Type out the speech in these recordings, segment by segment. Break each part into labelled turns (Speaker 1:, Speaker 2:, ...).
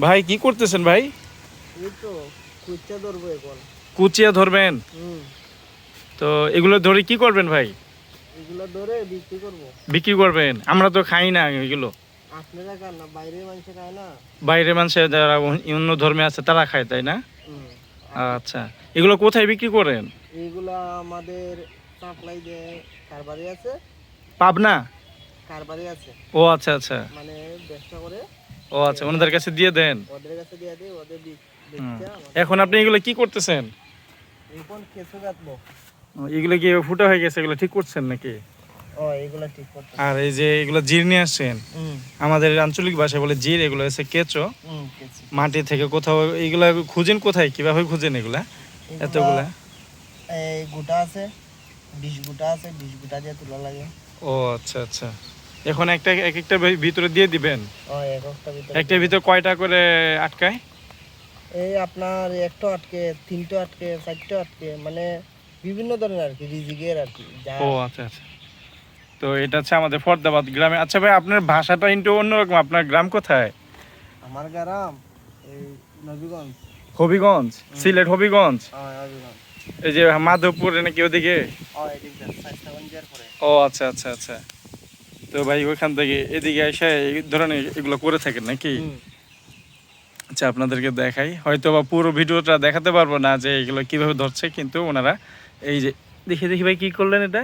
Speaker 1: ভাই কি করতেছেন ভাই? কুচিয়া ধরবেন? তো এগুলো ধরে কি করবেন ভাই?
Speaker 2: এগুলো ধরে বিক্রি করব।
Speaker 1: বিক্রি করবেন? আমরা তো খাই না এগুলো।
Speaker 2: আপনারা খান না বাইরে মানুষ খায় না।
Speaker 1: বাইরের মানুষের যারা অন্য ধর্মে আছে তারা খায় তাই না? আচ্ছা। এগুলো কোথায় বিক্রি করেন?
Speaker 2: এইগুলা আমাদের সাপ্লাই দেয় কারবারি আছে।
Speaker 1: পাবনা?
Speaker 2: কারবারি আছে।
Speaker 1: ও আচ্ছা আচ্ছা।
Speaker 2: মানে ব্যবসা করে।
Speaker 1: ও আচ্ছা ওনাদের কাছে দিয়ে দেন।
Speaker 2: ওদের কাছে দিয়ে দিই ওদের
Speaker 1: এখন আপনি এগুলো কি করতেছেন?
Speaker 2: এখন কেঁচো কাটবো।
Speaker 1: এগুলো কি ফুটা হয়ে গেছে? এগুলো ঠিক করছেন নাকি?
Speaker 2: ও এগুলা ঠিক করতে
Speaker 1: আর এই যে এগুলো জির নিয়ে আসছেন? আমাদের আঞ্চলিক ভাষায় বলে জির এগুলো হচ্ছে কেঁচো। মাটি থেকে কোথাও এগুলা খুঁজেন কোথায়? কীভাবে খুঁজেন এগুলা এতগুলা?
Speaker 2: এই গোটা আছে বিশ গোটা আছে বিশ গোটা দিয়ে তোলা লাগে।
Speaker 1: ও আচ্ছা আচ্ছা। এখন একটা এক একটা ভিতরে দিয়ে দিবেন?
Speaker 2: একটা ভিতরে
Speaker 1: কয়টা করে আটকায়?
Speaker 2: এই আপনার একটা আটকে তিনটে আটকে চারটে আটকে মানে বিভিন্ন ধরনের আর কি রিজিকের আর কি
Speaker 1: ও আচ্ছা আচ্ছা। তো এটা হচ্ছে আমাদের ফরদাবাদ গ্রামে। আচ্ছা ভাই আপনার ভাষাটা একটু অন্যরকম। আপনার গ্রাম কোথায়?
Speaker 2: আমার গ্রাম এই নবীগঞ্জ।
Speaker 1: হবিগঞ্জ? সিলেট হবিগঞ্জ? এই যে মাধবপুর নাকি ওদিকে?
Speaker 2: ও
Speaker 1: আচ্ছা আচ্ছা আচ্ছা। তো ভাই ওইখান থেকে এদিকে এসে এই ধরনের এগুলো করে থাকেন নাকি? আচ্ছা আপনাদেরকে দেখাই। হয়তো বা পুরো ভিডিওটা দেখাতে পারব না যে এগুলো কীভাবে ধরছে কিন্তু ওনারা এই যে দেখি দেখি ভাই কি করলেন এটা?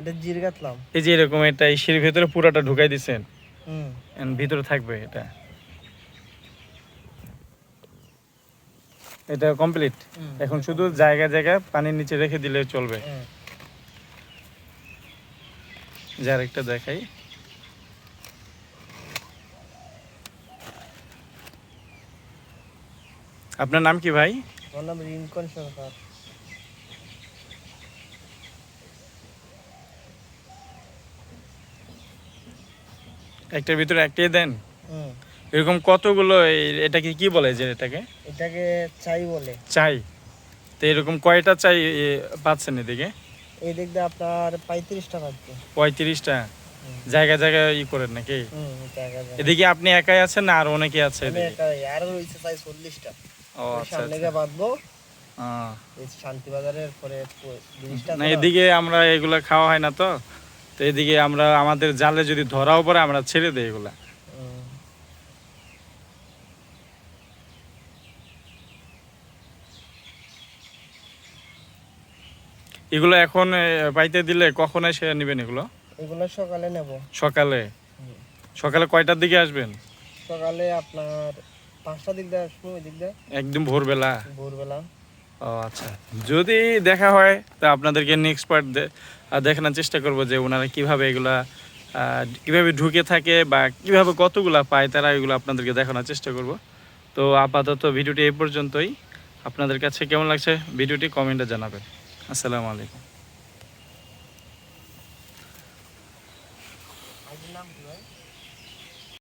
Speaker 2: এটা জির গাতলাম
Speaker 1: এই যে এরকম এটা ইসের ভেতরে পুরাটা ঢুকাই দিছেন।
Speaker 2: হুম।
Speaker 1: ভিতরে থাকবে এটা। এটা কমপ্লিট এখন শুধু জায়গা জায়গা পানির নিচে রেখে দিলে চলবে। যার একটা দেখাই। আপনার নাম কি ভাই?
Speaker 2: আমার নাম রিঙ্কন সরকার।
Speaker 1: একটার ভিতরে একটাই দেন? এরকম কতগুলো এটাকে কি বলে যে এটাকে?
Speaker 2: এটাকে চাই বলে।
Speaker 1: চাই। তো এরকম কয়টা চাই পাচ্ছেন এদিকে?
Speaker 2: এই দিক দিয়ে আপনার পঁয়ত্রিশ টাকা আছে
Speaker 1: পঁয়ত্রিশটা। জায়গা জায়গায় ই করেন নাকি?
Speaker 2: জায়গা জায়গা।
Speaker 1: এদিকে আপনি একাই আছেন না আর অনেকে আছে এদিকে?
Speaker 2: একাই, রয়েছে চাই চল্লিশটা।
Speaker 1: আচ্ছা আচ্ছা।
Speaker 2: পরে
Speaker 1: এদিকে আমরা এগুলা খাওয়া হয় না তো। তো এদিকে আমরা আমাদের জালে যদি ধরাও পড়ে আমরা ছেড়ে দেই এগুলা। এগুলো এখন পাইতে দিলে কখন এসে নেবেন এগুলো?
Speaker 2: এগুলো সকালে নেব।
Speaker 1: সকালে? সকালে কয়টার দিকে আসবেন?
Speaker 2: সকালে আপনার পাঁচটা দিক দিয়ে আসব দিক দিয়ে
Speaker 1: একদম ভোরবেলা?
Speaker 2: ভোরবেলা।
Speaker 1: ও আচ্ছা। যদি দেখা হয় তা আপনাদেরকে নেক্সট পার্ট দেখানোর চেষ্টা করব যে ওনারা কীভাবে এগুলা কীভাবে ঢুকে থাকে বা কীভাবে কতগুলা পায় তারা এগুলো আপনাদেরকে দেখানোর চেষ্টা করব। তো আপাতত ভিডিওটি এই পর্যন্তই। আপনাদের কাছে কেমন লাগছে? ভিডিওটি কমেন্টে জানাবেন। আসসালামু আলাইকুম।